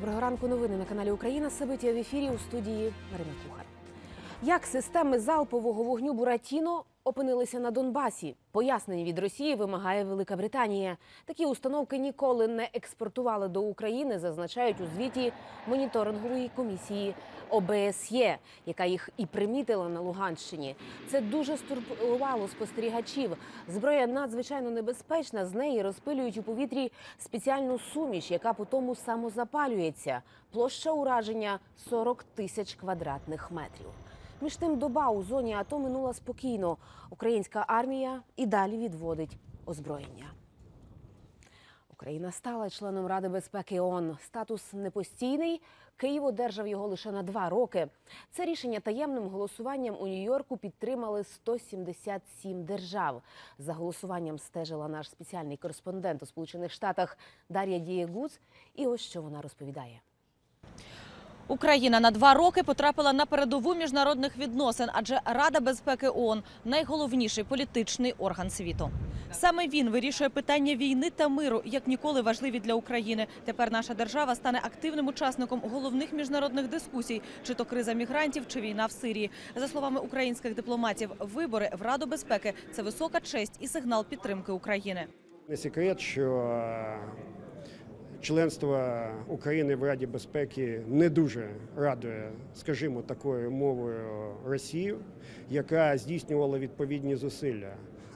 Доброго ранку. Новини на каналі Україна. Собиття в ефірі у студії Марина Кухар. Як системи залпового вогню Буратіно опинилися на Донбасі? Пояснень від Росії вимагає Велика Британія. Такі установки ніколи не експортували до України, зазначають у звіті моніторингової комісії ОБСЄ, яка їх і примітила на Луганщині. Це дуже стурбувало спостерігачів. Зброя надзвичайно небезпечна. З неї розпилюють у повітрі спеціальну суміш, яка потім самозапалюється. Площа ураження 40 тисяч квадратних метрів. Між тим доба у зоні АТО минула спокійно. Українська армія і далі відводить озброєння. Україна стала членом Ради безпеки ООН. Статус непостійний. Київ одержав його лише на два роки. Це рішення таємним голосуванням у Нью-Йорку підтримали 177 держав. За голосуванням стежила наш спеціальний кореспондент у Сполучених Штатах Дар'я Дієгуц. І ось що вона розповідає. Україна на два роки потрапила на передову міжнародних відносин, адже Рада безпеки ООН – найголовніший політичний орган світу. Саме він вирішує питання війни та миру, як ніколи важливі для України. Тепер наша держава стане активним учасником головних міжнародних дискусій, чи то криза мігрантів, чи війна в Сирії. За словами українських дипломатів, вибори в Раду безпеки – це висока честь і сигнал підтримки України. Не секрет, що членство України в Раді безпеки не дуже радує, скажімо, такою мовою Росію, яка здійснювала відповідні зусилля.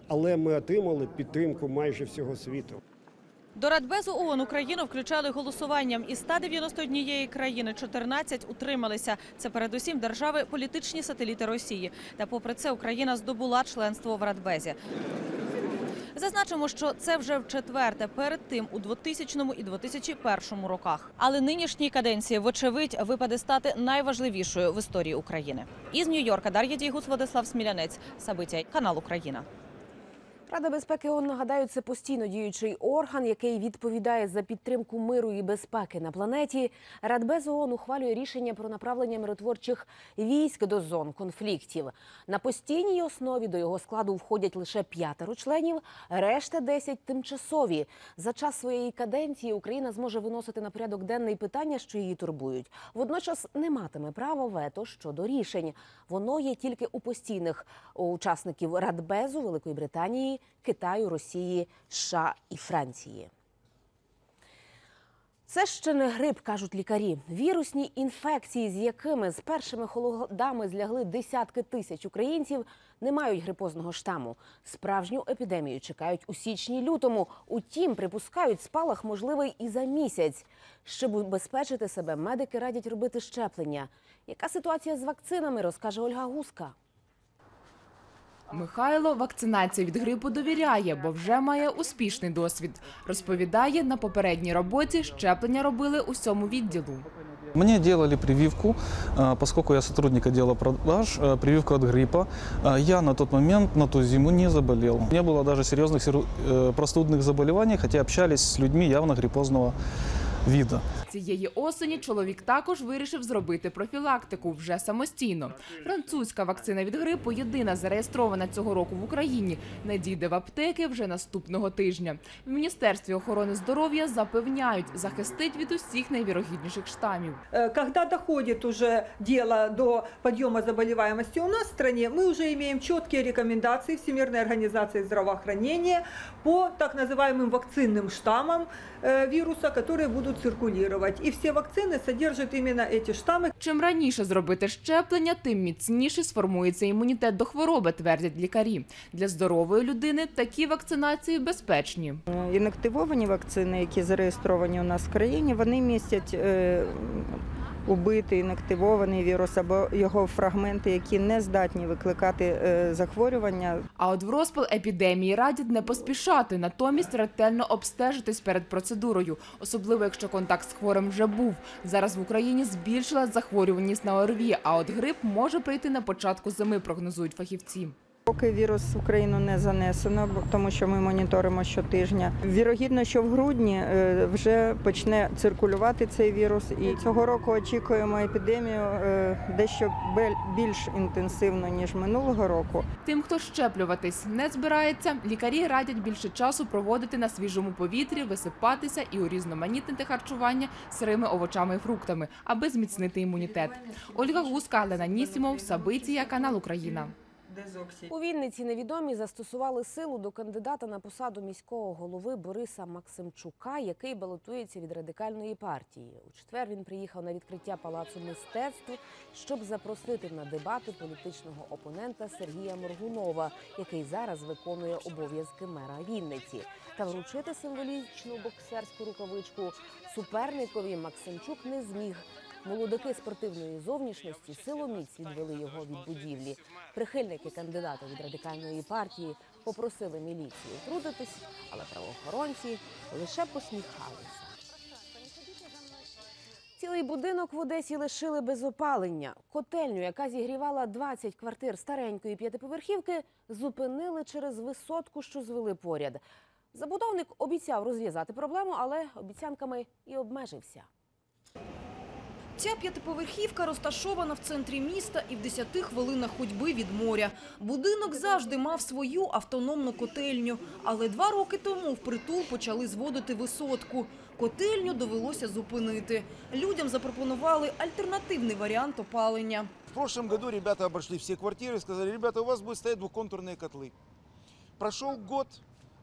Але ми отримали підтримку майже всього світу. До Радбезу ООН Україну включали голосуванням. Із 191 країни 14 утрималися. Це передусім держави політичні сателіти Росії. Та попри це Україна здобула членство в Радбезі. Зазначимо, що це вже в четверте перед тим у 2000 і 2001 роках. Але нинішній каденції, вочевидь, випаде стати найважливішою в історії України. Із Нью-Йорка Дар'я Дійгус, Владислав Смілянець, Сабиття, канал Україна. Рада безпеки ООН, нагадаю, це постійно діючий орган, який відповідає за підтримку миру і безпеки на планеті. Радбез ООН ухвалює рішення про направлення миротворчих військ до зон конфліктів. На постійній основі до його складу входять лише п'ятеро членів, решта 10 – тимчасові. За час своєї каденції Україна зможе виносити на порядок денний питання, що її турбують. Водночас не матиме права вето щодо рішень. Воно є тільки у постійних учасників Радбезу Великої Британії. Китаю, Росії, США і Франції. Це ще не грип, кажуть лікарі. Вірусні інфекції, з якими з першими холодами злягли десятки тисяч українців, не мають грипозного штаму. Справжню епідемію чекають у січні-лютому. Утім, припускають спалах можливий і за місяць. Щоб убезпечити себе, медики радять робити щеплення. Яка ситуація з вакцинами, розкаже Ольга Гуска. Михайло вакцинації від грипу довіряє, бо вже має успішний досвід. Розповідає, на попередній роботі щеплення робили у всьому відділу. Мне делали прививку, э, поскольку я сотрудник отдела продаж, э, прививку от гриппа. Э, Я на тот момент, на ту зиму не заболел. Не было даже серьезных серу- э, простудных заболеваний, хотя общались с людьми явно гриппозного вида. Цієї осені чоловік також вирішив зробити профілактику вже самостійно. Французька вакцина від грипу, єдина зареєстрована цього року в Україні, надійде в аптеки вже наступного тижня. В міністерстві охорони здоров'я запевняють, захистить від усіх найвірогідніших штамів. Э, Когда доходит уже дело до подъема заболеваемости у нас в стране, мы уже имеем четкие рекомендации Всемирной организации здравоохранения по так называемым вакцинным штаммам э, вируса, которые будут циркулировать. И все вакцины содержат именно эти штаммы. Чим раніше зробити щеплення, тим міцніше сформується імунітет до хвороби, твердять лікарі. Для здорової людини такі вакцинації безпечні. Е, Інактивовані вакцини, які зареєстровані у нас в країні, вони містять е, убитий інактивований вірус або його фрагменти, які не здатні викликати е, захворювання. А от в розпал епідемії радять не поспішати, натомість ретельно обстежитись перед процедурою, особливо якщо контакт з хворим вже був. Зараз в Україні збільшилась захворюваність на ОРВІ, а от грип може прийти на початку зими, прогнозують фахівці. Поки вірус в Україну не занесено, тому що ми моніторимо щотижня. Вірогідно, що в грудні е, вже почне циркулювати цей вірус, і цього року очікуємо епідемію е, дещо більш інтенсивно ніж минулого року. Тим, хто щеплюватись не збирається, лікарі радять більше часу проводити на свіжому повітрі, висипатися і урізноманітнити харчування сирими овочами і фруктами, аби зміцнити імунітет. Ольга Гуска, Лена Нісімов, Сабиція, канал Україна. У Вінниці невідомі застосували силу до кандидата на посаду міського голови Бориса Максимчука, який балотується від радикальної партії. У четвер він приїхав на відкриття палацу мистецтв, щоб запросити на дебати політичного опонента Сергія Моргунова, який зараз виконує обов'язки мера Вінниці, та вручити символічну боксерську рукавичку суперникові Максимчук не зміг. Молодики спортивної зовнішності силоміць відвели його від будівлі. Прихильники кандидата від радикальної партії попросили міліцію трудитись, але правоохоронці лише посміхалися. Цілий будинок в Одесі лишили без опалення. Котельню, яка зігрівала 20 квартир старенької п'ятиповерхівки, зупинили через висотку, що звели поряд. Забудовник обіцяв розв'язати проблему, але обіцянками і обмежився. Ця п'ятиповерхівка розташована в центрі міста і в 10 хвилинах ходьби від моря. Будинок завжди мав свою автономну котельню, але два роки тому впритул почали зводити висотку. Котельню довелося зупинити. Людям запропонували альтернативний варіант опалення. В прошлом году ребята обошли все квартиры и сказали, ребята, у вас будет стоять двухконтурные котлы. Прошел год,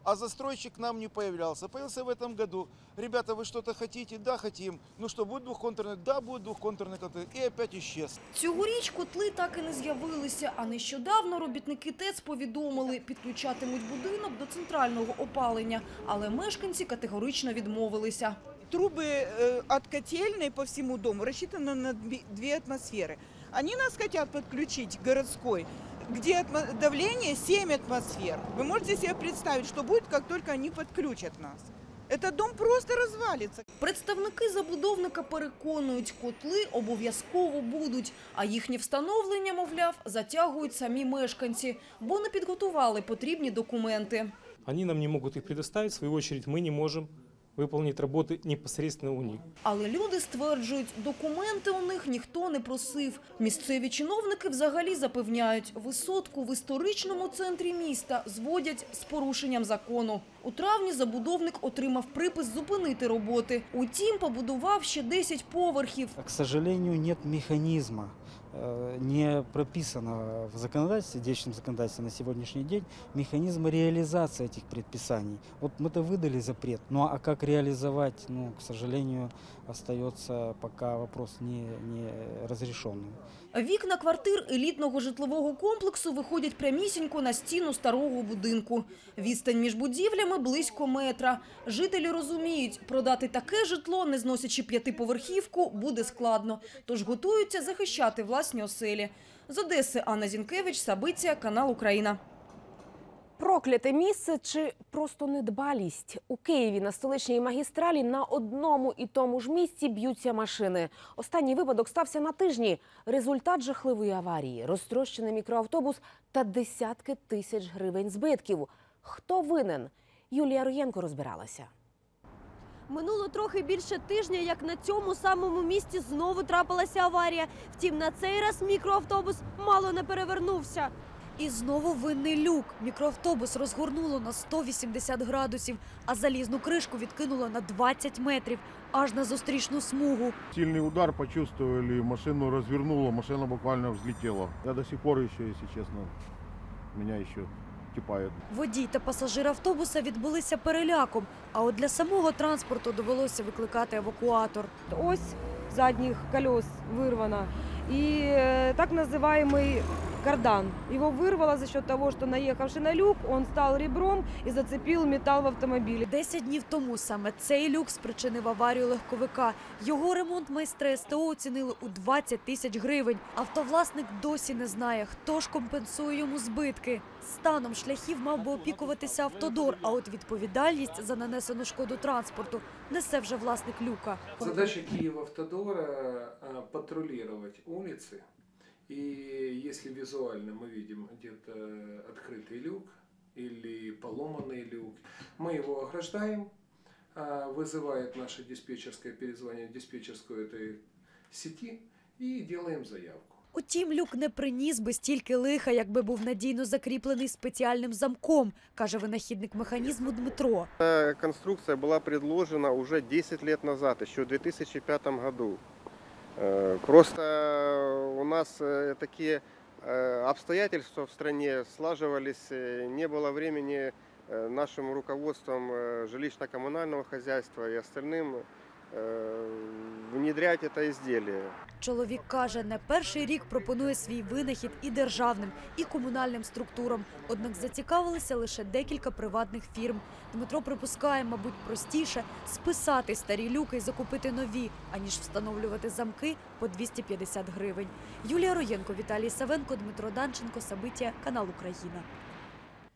а застройщик к нам не появлялся. Появился в этом году. Ребята, вы что-то хотите? Да, хотим. Ну что, будет двухконтурный? Да, будет двухконтурный котлы. И опять исчез. Цьогоріч котли так і не з'явилися, а нещодавно робітники ТЕЦ повідомили, підключатимуть будинок до центрального опалення, але мешканці категорично відмовилися. Трубы э, от котельной по всему дому рассчитаны на дви- две атмосферы. Они нас хотят подключить к городской, где атмо- давление 7 атмосфер. Вы можете себе представить, что будет, как только они подключат нас. Этот дом просто развалится. Представники забудовника переконують, котли обов'язково будуть, а їхнє встановлення, мовляв, затягують самі мешканці, бо не підготували потрібні документи. Они нам не могут их предоставить, в свою очередь мы не можем выполнить работы непосредственно у них. Але люди стверджують, документи у них ніхто не просив. Місцеві чиновники взагалі запевняють, висотку в історичному центрі міста зводять з порушенням закону. У травні забудовник отримав припис зупинити роботи. Утім, побудував ще 10 поверхів. К сожалению, нет механизма, э, не прописано в законодательстве, действующем законодательстве на сегодняшний день, механизма реализации этих предписаний. Вот мы-то выдали запрет, ну а как реализовать, ну, к сожалению, остается пока вопрос не, не разрешенным. Вікна квартир елітного житлового комплексу виходять прямісінько на стіну старого будинку. Відстань між будівлями близько метра. Жителі розуміють, продати таке житло, не зносячи п'ятиповерхівку, буде складно. Тож готуються захищати власні оселі. З Одеси Анна Зінкевич, Сабиція, канал Україна. Прокляте місце чи просто недбалість у Києві на столичній магістралі на одному і тому ж місці б'ються машини. Останній випадок стався на тижні. Результат жахливої аварії, розтрощений мікроавтобус та десятки тисяч гривень збитків. Хто винен? Юлія Роєнко розбиралася. Минуло трохи більше тижня, як на цьому самому місці знову трапилася аварія. Втім, на цей раз мікроавтобус мало не перевернувся. І знову винний люк. Мікроавтобус розгорнуло на 180 градусів, а залізну кришку відкинуло на 20 метрів, аж на зустрічну смугу. Сильный удар почувствовали, машину развернуло, машина буквально взлетела. Я до сих пор еще, если честно, меня еще кипает. Водій та пасажир автобуса відбулися переляком, а от для самого транспорту довелося викликати евакуатор. Ось задніх колес вырвана. И э, так называемый кардан. Его вырвало за счет того, что наехавший на люк, он стал ребром и зацепил металл в автомобиле. Десять днів тому саме цей люк спричинив аварію легковика. Його ремонт майстри СТО оцінили у 20 тисяч гривень. Автовласник досі не знає, хто ж компенсує йому збитки. Станом шляхів мав би опікуватися автодор, а от відповідальність за нанесену шкоду транспорту несе вже власник люка. Задача Киевавтодора э, патрулировать улицы И если визуально мы видим где-то открытый люк или поломанный люк, мы его ограждаем, а, вызывает наша диспетчерская, перезваниваем в диспетчерскую этой сети и делаем заявку. Утім, люк не приніс би стільки лиха, якби був надійно закріплений спеціальним замком, каже винахідник механізму Дмитро. Эта конструкция была предложена уже 10 лет назад, еще в 2005 году. Э, Просто у нас э, такие э, обстоятельства в стране слаживались, не было времени нашим руководством жилищно-коммунального хозяйства и остальным внедрять это изделие. Чоловік каже, не перший рік пропонує свій винахід і державним, і комунальним структурам. Однак зацікавилися лише декілька приватних фірм. Дмитро припускає, мабуть, простіше списати старі люки і закупити нові, аніж встановлювати замки по 250 гривень. Юлія Роєнко, Віталій Савенко, Дмитро Данченко, Сабиття, канал Україна.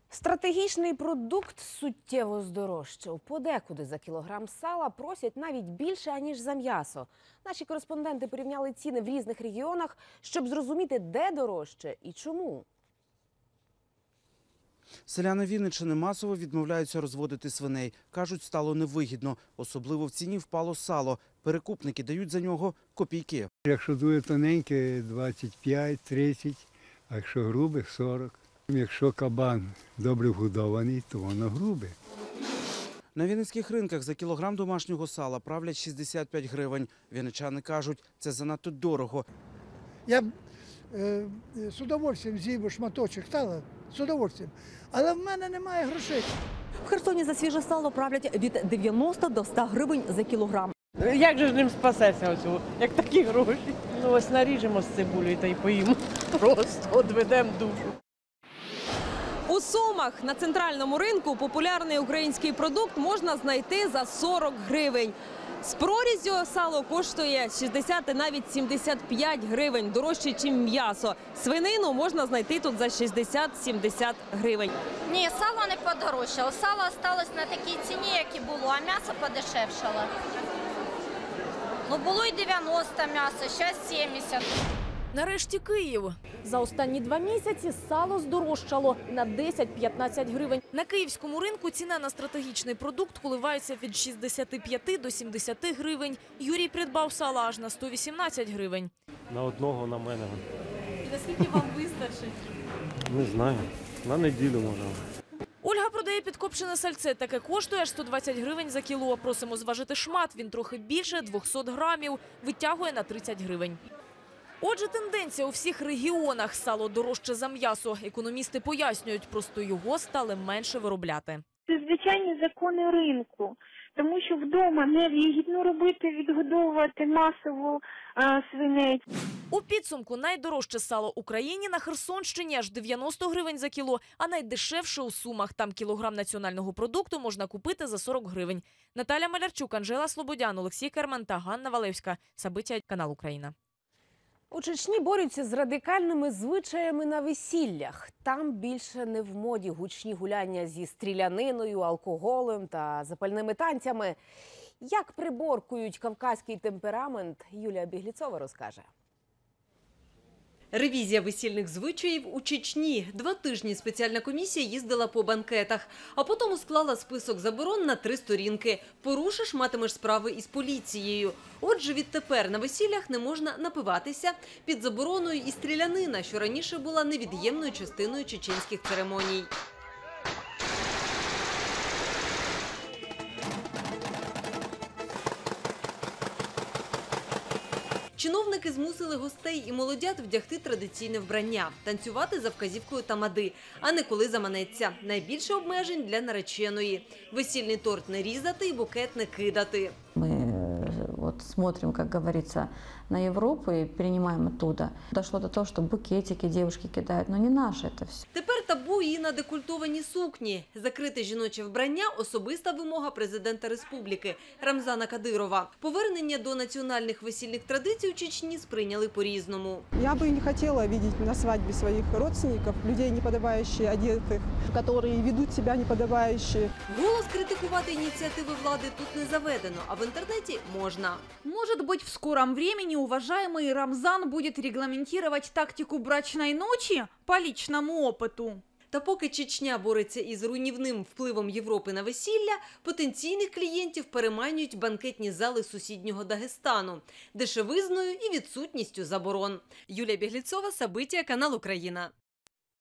Стратегічний продукт суттєво здорожчав. Подекуди за кілограм сала просять навіть більше, аніж за м'ясо. Наші кореспонденти порівняли ціни в різних регіонах, щоб зрозуміти, де дорожче і чому. Селяни Вінниччини масово відмовляються розводити свиней. Кажуть, стало невигідно. Особливо в ціні впало сало. Перекупники дають за нього копійки. Якщо дує тоненьке 25-30, а якщо грубих 40. Якщо кабан добре вгодований, то воно грубе. На вінницьких ринках за кілограм домашнього сала правлять 65 гривень. Вінничани кажуть, це занадто дорого. Я б е, з удовольствием з'їв шматочок сала, з удовольствием. Але в мене немає грошей. В Херсоні за свіже сало правлять від 90 до 100 гривень за кілограм. Як же ж ним спасеться оцього, як такі гроші? Ну ось наріжемо з цибулею та й поїмо. Просто одведемо душу. У Сумах на центральному ринку популярний український продукт можна знайти за 40 гривень. З прорізю сало коштує 60 і навіть 75 гривень, дорожче, ніж м'ясо. Свинину можна знайти тут за 60-70 гривень. Ні, сало не подорожчало. Сало осталось на такій ціні, як і було, а м'ясо подешевшало. Ну, було і 90 м'ясо, зараз 70. Нарешті Київ. За останні два місяці сало здорожчало на 10-15 гривень. На київському ринку ціна на стратегічний продукт коливається від 65 до 70 гривень. Юрій придбав сала аж на 118 гривень. На одного на мене. Наскільки вам вистачить? Не знаю. На неділю може. Ольга продає підкопчене сальце. Таке коштує аж 120 гривень за кіло. Просимо зважити шмат. Він трохи більше 200 грамів. Витягує на 30 гривень. Отже, тенденція у всіх регіонах сало дорожче за м'ясо. Економісти пояснюють, просто його стали менше виробляти. Це звичайні закони ринку, тому що вдома не вигідно робити, відгодовувати масово е, свиней. У підсумку найдорожче сало Україні на Херсонщині аж 90 гривень за кіло, а найдешевше у Сумах. Там кілограм національного продукту можна купити за 40 гривень. Наталя Малярчук, Анжела Слободян, Олексій Керман та Ганна Валевська. Сабиття канал Україна. У Чечні борються з радикальними звичаями на весіллях. Там більше не в моді гучні гуляння зі стріляниною, алкоголем та запальними танцями. Як приборкують кавказький темперамент, Юлія Бігліцова розкаже. Ревізія весільних звичаїв у Чечні. Два тижні спеціальна комісія їздила по банкетах, а потім склала список заборон на три сторінки. Порушиш, матимеш справи із поліцією. Отже, відтепер на весіллях не можна напиватися під забороною і стрілянина, що раніше була невід'ємною частиною чеченських церемоній. Чиновники змусили гостей і молодят вдягти традиційне вбрання, танцювати за вказівкою тамади, а не коли заманеться. Найбільше обмежень для нареченої. Весільний торт не різати і букет не кидати. Мы э, вот смотрим, как говорится, на Европу и перенимаем оттуда. Дошло до того, что букетики девушки кидают, но не наше это все. Тепер табу і на декультовані сукні. Закрите жіноче вбрання – особиста вимога президента республіки Рамзана Кадирова. Повернення до національних весільних традицій у Чечні сприйняли по-різному. Я бы не хотела видеть на свадьбе своих родственников людей, неподобающе одетых, которые ведут себя неподобающе. Голос критикувати ініціативи влади тут не заведено, а в інтернеті можна. Может быть, в скором времени уважаемый Рамзан будет регламентировать тактику брачной ночи по личному опыту. Та поки Чечня бореться із руйнівним впливом Європи на весілля, потенційних клієнтів переманюють банкетні зали сусіднього Дагестану, дешевизною і відсутністю заборон. Юлія Бігліцова, Сабитія, канал Україна.